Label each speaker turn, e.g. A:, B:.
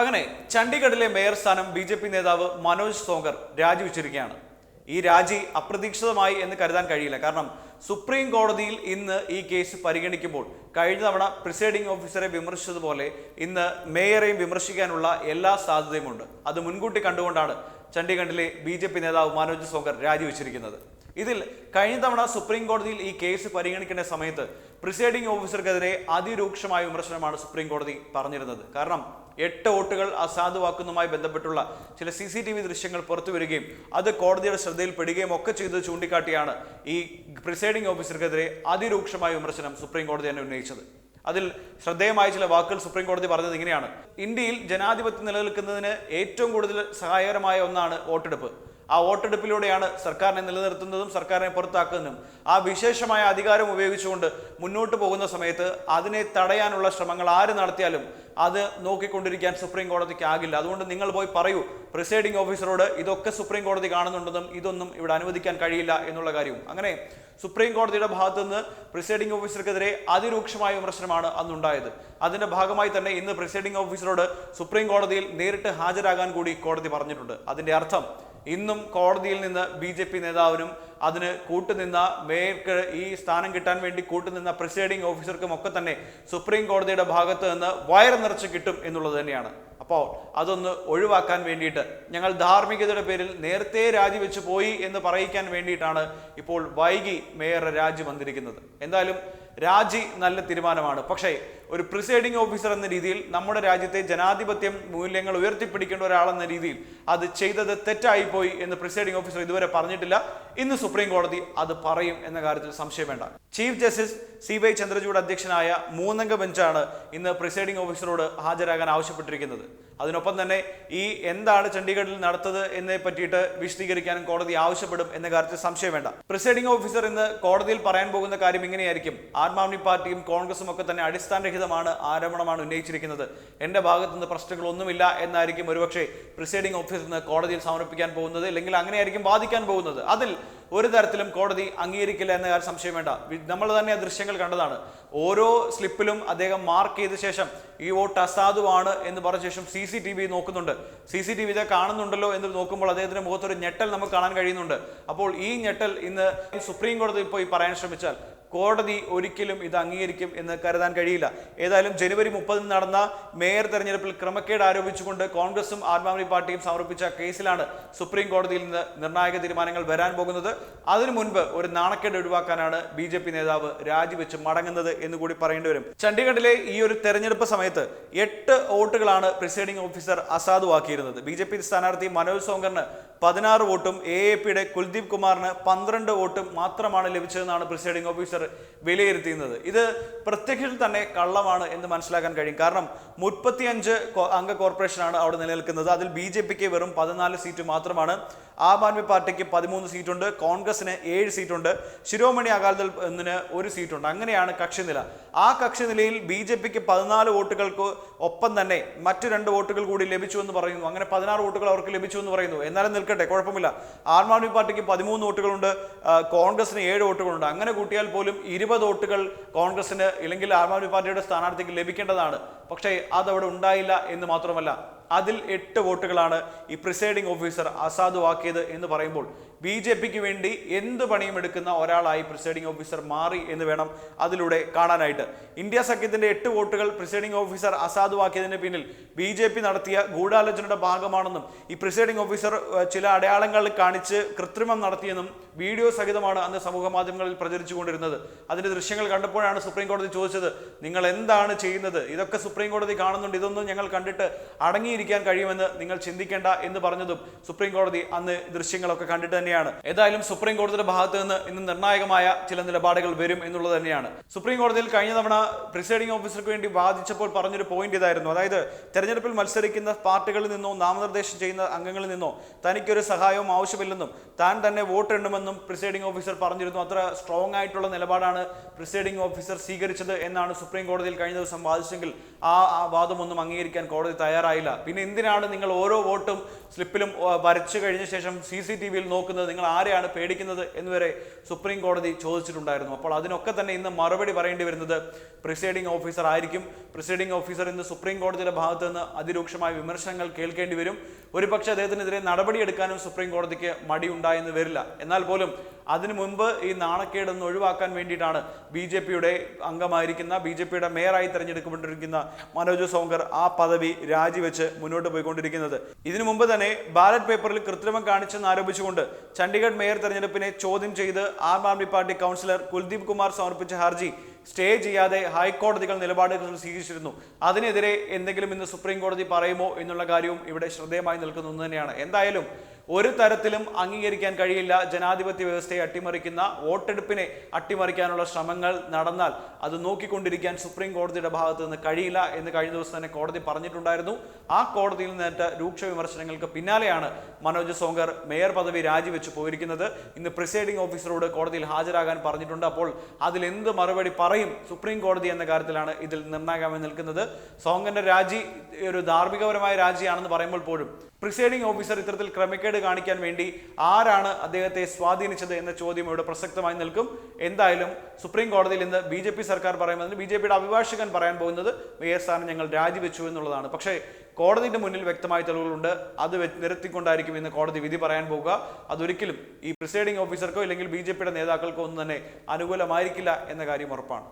A: അങ്ങനെ ചണ്ഡീഗഡിലെ മേയർ സ്ഥാനം ബി ജെ പി നേതാവ് മനോജ് സോങ്കർ രാജിവെച്ചിരിക്കുകയാണ്. ഈ രാജി അപ്രതീക്ഷിതമായി എന്ന് കരുതാൻ കഴിയില്ല. കാരണം സുപ്രീം കോടതിയിൽ ഇന്ന് ഈ കേസ് പരിഗണിക്കുമ്പോൾ കഴിഞ്ഞ തവണ പ്രിസൈഡിംഗ് ഓഫീസറെ വിമർശിച്ചതുപോലെ ഇന്ന് മേയറെയും വിമർശിക്കാനുള്ള എല്ലാ സാധ്യതയുമുണ്ട്. അത് മുൻകൂട്ടി കണ്ടുകൊണ്ടാണ് ചണ്ഡീഗഡിലെ ബി ജെ പി നേതാവ് മനോജ് സോങ്കർ രാജിവെച്ചിരിക്കുന്നത്. ഇതിൽ കഴിഞ്ഞ തവണ സുപ്രീം കോടതിയിൽ ഈ കേസ് പരിഗണിക്കേണ്ട സമയത്ത് പ്രിസൈഡിംഗ് ഓഫീസർക്കെതിരെ അതിരൂക്ഷമായ വിമർശനമാണ് സുപ്രീം കോടതി പറഞ്ഞിരുന്നത്. കാരണം എട്ട് വോട്ടുകൾ അസാധുവാക്കുന്നതുമായി ബന്ധപ്പെട്ടുള്ള ചില സി സി ടി വി ദൃശ്യങ്ങൾ പുറത്തു വരികയും അത് കോടതിയുടെ ശ്രദ്ധയിൽപ്പെടുകയും ഒക്കെ ചെയ്തത് ചൂണ്ടിക്കാട്ടിയാണ് ഈ പ്രിസൈഡിംഗ് ഓഫീസർക്കെതിരെ അതിരൂക്ഷമായ വിമർശനം സുപ്രീം കോടതി തന്നെ ഉന്നയിച്ചത്. അതിൽ ശ്രദ്ധേയമായ ചില വാക്കുകൾ സുപ്രീം കോടതി പറഞ്ഞത് ഇങ്ങനെയാണ്. ഇന്ത്യയിൽ ജനാധിപത്യം നിലനിൽക്കുന്നതിന് ഏറ്റവും കൂടുതൽ സഹായകരമായ ഒന്നാണ് വോട്ടെടുപ്പ്. ആ വോട്ടെടുപ്പിലൂടെയാണ് സർക്കാരിനെ നിലനിർത്തുന്നതും സർക്കാരിനെ പുറത്താക്കുന്നതും. ആ വിശേഷമായ അധികാരം ഉപയോഗിച്ചുകൊണ്ട് മുന്നോട്ട് പോകുന്ന സമയത്ത് അതിനെ തടയാനുള്ള ശ്രമങ്ങൾ ആര് നടത്തിയാലും അത് നോക്കിക്കൊണ്ടിരിക്കാൻ സുപ്രീം കോടതിക്ക് ആകില്ല. അതുകൊണ്ട് നിങ്ങൾ പോയി പറയൂ പ്രിസൈഡിംഗ് ഓഫീസറോട് ഇതൊക്കെ സുപ്രീം കോടതി കാണുന്നുണ്ടെന്നും ഇതൊന്നും ഇവിടെ അനുവദിക്കാൻ കഴിയില്ല എന്നുള്ള കാര്യവും. അങ്ങനെ സുപ്രീം കോടതിയുടെ ഭാഗത്തു നിന്ന് പ്രിസൈഡിംഗ് ഓഫീസർക്കെതിരെ അതിരൂക്ഷമായ വിമർശനമാണ് അന്നുണ്ടായത്. അതിന്റെ ഭാഗമായി തന്നെ ഇന്ന് പ്രിസൈഡിംഗ് ഓഫീസറോട് സുപ്രീം കോടതിയിൽ നേരിട്ട് ഹാജരാകാൻ കൂടി കോടതി പറഞ്ഞിട്ടുണ്ട്. അതിന്റെ അർത്ഥം ഇന്നും കോടതിയിൽ നിന്ന് ബി ജെ പി നേതാവിനും അതിന് കൂട്ടുനിന്ന മേയർക്ക് ഈ സ്ഥാനം കിട്ടാൻ വേണ്ടി കൂട്ടുനിന്ന പ്രിസൈഡിംഗ് ഓഫീസർക്കും ഒക്കെ തന്നെ സുപ്രീം കോടതിയുടെ ഭാഗത്ത് നിന്ന് വയർ നിറച്ച് കിട്ടും എന്നുള്ളത് തന്നെയാണ്. അപ്പോൾ അതൊന്ന് ഒഴിവാക്കാൻ വേണ്ടിയിട്ട് ഞങ്ങൾ ധാർമ്മികതയുടെ പേരിൽ നേരത്തെ രാജിവെച്ച് പോയി എന്ന് പറയിക്കാൻ വേണ്ടിയിട്ടാണ് ഇപ്പോൾ വൈകി മേയർ രാജി വന്നിരിക്കുന്നത്. എന്തായാലും രാജി നല്ല തീരുമാനമാണ്. പക്ഷേ ഒരു പ്രിസൈഡിംഗ് ഓഫീസർ എന്ന രീതിയിൽ നമ്മുടെ രാജ്യത്തെ ജനാധിപത്യം മൂല്യങ്ങൾ ഉയർത്തിപ്പിടിക്കേണ്ട ഒരാളെന്ന രീതിയിൽ അത് ചെയ്തത് തെറ്റായി പോയി എന്ന് പ്രിസൈഡിംഗ് ഓഫീസർ ഇതുവരെ പറഞ്ഞിട്ടില്ല. ഇന്ന് സുപ്രീം കോടതി അത് പറയും എന്ന കാര്യത്തിൽ സംശയം വേണ്ട. Chief justice C Y Chandrachud അധ്യക്ഷനായ മൂന്നംഗ ബെഞ്ചാണ് ഇന്ന് പ്രിസൈഡിംഗ് ഓഫീസറോട് ഹാജരാകാൻ ആവശ്യപ്പെട്ടിരിക്കുന്നത്. അതിനൊപ്പം തന്നെ ഈ എന്താണ് ചണ്ഡീഗഡിൽ നടത്തത് എന്നെ പറ്റിയിട്ട് വിശദീകരിക്കാനും കോടതി ആവശ്യപ്പെടും എന്ന കാര്യത്തിൽ സംശയം വേണ്ട. പ്രിസൈഡിംഗ് ഓഫീസർ ഇന്ന് കോടതിയിൽ പറയാൻ പോകുന്ന കാര്യം ഇങ്ങനെയായിരിക്കും. ആദ്മി പാർട്ടിയും കോൺഗ്രസും ഒക്കെ തന്നെ അടിസ്ഥാനരഹിതമാണ് ആരോപണമാണ് ഉന്നയിച്ചിരിക്കുന്നത്. എന്റെ ഭാഗത്തു നിന്ന് പ്രശ്നങ്ങളൊന്നുമില്ല എന്നായിരിക്കും ഒരുപക്ഷെ പ്രിസൈഡിംഗ് ഓഫീസിൽ നിന്ന് കോടതിയിൽ സമർപ്പിക്കാൻ പോകുന്നത് അല്ലെങ്കിൽ അങ്ങനെയായിരിക്കും വാദിക്കാൻ പോകുന്നത്. അതിൽ ഒരു തരത്തിലും കോടതി അംഗീകരിക്കില്ല എന്ന കാര്യം സംശയം വേണ്ട. നമ്മൾ തന്നെ ആ ദൃശ്യങ്ങൾ കണ്ടതാണ്. ഓരോ സ്ലിപ്പിലും അദ്ദേഹം മാർക്ക് ചെയ്ത ശേഷം ഈ വോട്ട് അസാധുവാണ് എന്ന് പറഞ്ഞ ശേഷം സി സി ടി വി നോക്കുന്നുണ്ട്. സി സി ടി വി കാണുന്നുണ്ടല്ലോ എന്ന് നോക്കുമ്പോൾ അദ്ദേഹത്തിന്റെ മുഖത്തൊരു ഞെട്ടൽ നമുക്ക് കാണാൻ കഴിയുന്നുണ്ട്. അപ്പോൾ ഈ ഞെട്ടൽ ഇന്ന് സുപ്രീം കോടതി പോയി പറയാൻ ശ്രമിച്ചാൽ കോടതി ഒരിക്കലും ഇത് അംഗീകരിക്കും എന്ന് കരുതാൻ കഴിയില്ല. ഏതായാലും ജനുവരി മുപ്പതിന് നടന്ന മേയർ തെരഞ്ഞെടുപ്പിൽ ക്രമക്കേട് ആരോപിച്ചുകൊണ്ട് കോൺഗ്രസും ആം ആദ്മി പാർട്ടിയും സമർപ്പിച്ച കേസിലാണ് സുപ്രീം കോടതിയിൽ നിന്ന് നിർണായക തീരുമാനങ്ങൾ വരാൻ പോകുന്നത്. അതിനു മുൻപ് ഒരു നാണക്കേട് ഒഴിവാക്കാനാണ് ബി ജെ പി നേതാവ് രാജിവെച്ച് മടങ്ങുന്നത് എന്ന് കൂടി പറയേണ്ടി വരും. ചണ്ഡീഗഡിലെ ഈ ഒരു തെരഞ്ഞെടുപ്പ് സമയത്ത് എട്ട് വോട്ടുകളാണ് പ്രിസൈഡിംഗ് ഓഫീസർ അസാധുവാക്കിയിരുന്നത്. ബി ജെ പി സ്ഥാനാർത്ഥി മനോജ് സോങ്കറിന് പതിനാറ് വോട്ടും എ എ പിയുടെ കുൽദീപ് കുമാറിന് പന്ത്രണ്ട് വോട്ടും മാത്രമാണ് ലഭിച്ചതെന്നാണ് പ്രിസൈഡിംഗ് ഓഫീസർ വിലയിരുത്തിയിരുന്നത്. ഇത് പ്രത്യക്ഷത്തിൽ തന്നെ കള്ളമാണ് എന്ന് മനസ്സിലാക്കാൻ കഴിയും. കാരണം മുപ്പത്തിയഞ്ച് അംഗ കോർപ്പറേഷനാണ് അവിടെ നിലനിൽക്കുന്നത്. അതിൽ ബി ജെ പിക്ക് വെറും പതിനാല് സീറ്റ് മാത്രമാണ്. ആം ആദ്മി പാർട്ടിക്ക് പതിമൂന്ന് സീറ്റുണ്ട്. കോൺഗ്രസിന് ഏഴ് സീറ്റുണ്ട്. ശിരോമണി അകാലിദൾ എന്നിന് ഒരു സീറ്റുണ്ട്. അങ്ങനെയാണ് കക്ഷിനില. ആ കക്ഷിനിലയിൽ ബി ജെ പിക്ക് പതിനാല് വോട്ടുകൾക്ക് ഒപ്പം തന്നെ മറ്റു രണ്ട് വോട്ടുകൾ കൂടി ലഭിച്ചു എന്ന് പറയുന്നു. അങ്ങനെ പതിനാറ് വോട്ടുകൾ അവർക്ക് ലഭിച്ചു എന്ന് പറയുന്നു. എന്നാലും നിൽക്കട്ടെ. കുഴപ്പമില്ല. ആം ആദ്മി പാർട്ടിക്ക് പതിമൂന്ന് വോട്ടുകളുണ്ട്. കോൺഗ്രസിന് ഏഴ് വോട്ടുകളുണ്ട്. അങ്ങനെ കൂട്ടിയാൽ പോലും ഇരുപത് വോട്ടുകൾ കോൺഗ്രസിന് ഇല്ലെങ്കിൽ ആം ആദ്മി പാർട്ടിയുടെ സ്ഥാനാർത്ഥിക്ക് ലഭിക്കേണ്ടതാണ്. പക്ഷേ അതവിടെ ഉണ്ടായില്ല എന്ന് മാത്രമല്ല അതിൽ എട്ട് വോട്ടുകളാണ് ഈ പ്രിസൈഡിംഗ് ഓഫീസർ അസാധുവാക്കിയത് എന്ന് പറയുമ്പോൾ ബി ജെ പിക്ക് വേണ്ടി എന്ത് പണിയും എടുക്കുന്ന ഒരാളായി പ്രിസൈഡിംഗ് ഓഫീസർ മാറി എന്ന് വേണം അതിലൂടെ കാണാനായിട്ട്. ഇന്ത്യ സഖ്യത്തിന്റെ എട്ട് വോട്ടുകൾ പ്രിസൈഡിംഗ് ഓഫീസർ അസാധുവാക്കിയതിന് പിന്നിൽ ബി ജെ പി നടത്തിയ ഗൂഢാലോചനയുടെ ഭാഗമാണെന്നും ഈ പ്രിസൈഡിംഗ് ഓഫീസർ ചില അടയാളങ്ങൾ കാണിച്ച് കൃത്രിമം നടത്തിയെന്നും വീഡിയോ സഹിതമാണ് അന്ന് സമൂഹ മാധ്യമങ്ങളിൽ പ്രചരിച്ചുകൊണ്ടിരുന്നത്. അതിന്റെ ദൃശ്യങ്ങൾ കണ്ടപ്പോഴാണ് സുപ്രീം കോടതി ചോദിച്ചത് നിങ്ങൾ എന്താണ് ചെയ്യുന്നത്? ഇതൊക്കെ സുപ്രീം കോടതി കാണുന്നുണ്ട്. ഇതൊന്നും ഞങ്ങൾ കണ്ടിട്ട് അടങ്ങിയിരിക്കാൻ കഴിയുമെന്ന് നിങ്ങൾ ചിന്തിക്കേണ്ട എന്ന് പറഞ്ഞതും സുപ്രീം കോടതി അന്ന് ദൃശ്യങ്ങളൊക്കെ കണ്ടിട്ട് ഏതായാലും സുപ്രീം കോടതിയുടെ ഭാഗത്ത് നിന്ന് ഇന്ന് നിർണായകമായ ചില നിലപാടുകൾ വരും എന്നുള്ളത് തന്നെയാണ്. സുപ്രീം കോടതിയിൽ കഴിഞ്ഞ തവണ പ്രിസൈഡിംഗ് ഓഫീസർക്ക് വേണ്ടി വാദിച്ചപ്പോൾ പറഞ്ഞൊരു പോയിന്റ് ഇതായിരുന്നു. അതായത് തെരഞ്ഞെടുപ്പിൽ മത്സരിക്കുന്ന പാർട്ടികളിൽ നിന്നോ നാമനിർദ്ദേശം ചെയ്യുന്ന അംഗങ്ങളിൽ നിന്നോ തനിക്കൊരു സഹായവും ആവശ്യമില്ലെന്നും താൻ തന്നെ വോട്ട് എണ്ണുമെന്നും പ്രിസൈഡിംഗ് ഓഫീസർ പറഞ്ഞിരുന്നു. അത്ര സ്ട്രോങ് ആയിട്ടുള്ള നിലപാടാണ് പ്രിസൈഡിംഗ് ഓഫീസർ സ്വീകരിച്ചത് എന്നാണ് സുപ്രീം കോടതിയിൽ കഴിഞ്ഞ ദിവസം വാദിച്ചെങ്കിൽ ആ വാദമൊന്നും അംഗീകരിക്കാൻ കോടതി തയ്യാറായില്ല. പിന്നെ എന്തിനാണ് നിങ്ങൾ ഓരോ വോട്ടും സ്ലിപ്പിലും വരച്ചു കഴിഞ്ഞ ശേഷം സി സി ടി വിയിൽ നോക്കുന്നത്? നിങ്ങൾ ആരെയാണ് പേടിക്കുന്നത് എന്നുവരെ സുപ്രീം കോടതി ചോദിച്ചിട്ടുണ്ടായിരുന്നു. അപ്പോൾ അതിനൊക്കെ തന്നെ ഇന്ന് മറുപടി പറയേണ്ടി വരുന്നത് പ്രിസൈഡിംഗ് ഓഫീസർ ആയിരിക്കും. പ്രിസൈഡിംഗ് ഓഫീസർ ഇന്ന് സുപ്രീം കോടതിയുടെ ഭാഗത്ത് നിന്ന് അതിരൂക്ഷമായ വിമർശനങ്ങൾ കേൾക്കേണ്ടി വരും. ഒരുപക്ഷെ അദ്ദേഹത്തിനെതിരെ നടപടിയെടുക്കാനും സുപ്രീം കോടതിക്ക് മടിയുണ്ടായെന്ന് വരില്ല. എന്നാൽ പോലും അതിനു മുൻപ് ഈ നാണക്കേട് ഒന്ന് ഒഴിവാക്കാൻ വേണ്ടിയിട്ടാണ് ബി ജെ പിയുടെ അംഗമായിരിക്കുന്ന ബി ജെ പിയുടെ മേയറായി തെരഞ്ഞെടുക്കപ്പെട്ടിരിക്കുന്ന മനോജ് സോങ്കർ ആ പദവി രാജിവെച്ച് മുന്നോട്ട് പോയിക്കൊണ്ടിരിക്കുന്നത്. ഇതിനു മുമ്പ് തന്നെ ബാലറ്റ് പേപ്പറിൽ കൃത്രിമം കാണിച്ചെന്ന് ആരോപിച്ചുകൊണ്ട് ചണ്ഡീഗഡ് മേയർ തെരഞ്ഞെടുപ്പിനെ ചോദ്യം ചെയ്ത് ആം ആദ്മി പാർട്ടി കൗൺസിലർ കുൽദീപ് കുമാർ സമർപ്പിച്ച ഹർജി സ്റ്റേ ചെയ്യാതെ ഹൈക്കോടതികൾ നിലപാടുകൾ സ്വീകരിച്ചിരുന്നു. അതിനെതിരെ എന്തെങ്കിലും ഇന്ന് സുപ്രീം കോടതി പറയുമോ എന്നുള്ള കാര്യവും ഇവിടെ ശ്രദ്ധേയമായി നിൽക്കുന്നു തന്നെയാണ്. എന്തായാലും ഒരു തരത്തിലും അംഗീകരിക്കാൻ കഴിയില്ല. ജനാധിപത്യ വ്യവസ്ഥയെ അട്ടിമറിക്കുന്ന വോട്ടെടുപ്പിനെ അട്ടിമറിക്കാനുള്ള ശ്രമങ്ങൾ നടന്നാൽ അത് നോക്കിക്കൊണ്ടിരിക്കാൻ സുപ്രീം കോടതിയുടെ ഭാഗത്ത് നിന്ന് കഴിയില്ല എന്ന് കഴിഞ്ഞ ദിവസം തന്നെ കോടതി പറഞ്ഞിട്ടുണ്ടായിരുന്നു. ആ കോടതിയിൽ നിന്നേറ്റ രൂക്ഷ വിമർശനങ്ങൾക്ക് പിന്നാലെയാണ് മനോജ് സോങ്കർ മേയർ പദവി രാജിവെച്ച് പോയിരിക്കുന്നത്. ഇന്ന് പ്രിസൈഡിംഗ് ഓഫീസറോട് കോടതിയിൽ ഹാജരാകാൻ പറഞ്ഞിട്ടുണ്ട്. അപ്പോൾ അതിൽ എന്ത് മറുപടി പറയും സുപ്രീം കോടതി എന്ന കാര്യത്തിലാണ് ഇതിൽ നിർണായകമായി നിൽക്കുന്നത്. സോങ്കറിന്റെ രാജി ഒരു ധാർമ്മികപരമായ രാജിയാണെന്ന് പറയുമ്പോൾ പോലും പ്രിസൈഡിംഗ് ഓഫീസർ ഇത്തരത്തിൽ ക്രമക്കേട് കാണിക്കാൻ വേണ്ടി ആരാണ് അദ്ദേഹത്തെ സ്വാധീനിച്ചത് എന്ന ചോദ്യം ഇവിടെ പ്രസക്തമായി നിൽക്കും. എന്തായാലും സുപ്രീം കോടതിയിൽ ഇന്ന് ബി ജെ പി സർക്കാർ പറയുന്നതിന് ബി ജെ പിയുടെ അഭിഭാഷകൻ പറയാൻ പോകുന്നത് മേയർ സ്ഥാനം ഞങ്ങൾ രാജിവെച്ചു എന്നുള്ളതാണ്. പക്ഷേ കോടതിയുടെ മുന്നിൽ വ്യക്തമായ തെളിവുകളുണ്ട്. അത് നിരത്തിക്കൊണ്ടായിരിക്കും ഇന്ന് കോടതി വിധി പറയാൻ പോകുക. അതൊരിക്കലും ഈ പ്രിസൈഡിംഗ് ഓഫീസർക്കോ അല്ലെങ്കിൽ ബി നേതാക്കൾക്കോ ഒന്നും തന്നെ അനുകൂലമായിരിക്കില്ല എന്ന കാര്യം ഉറപ്പാണ്.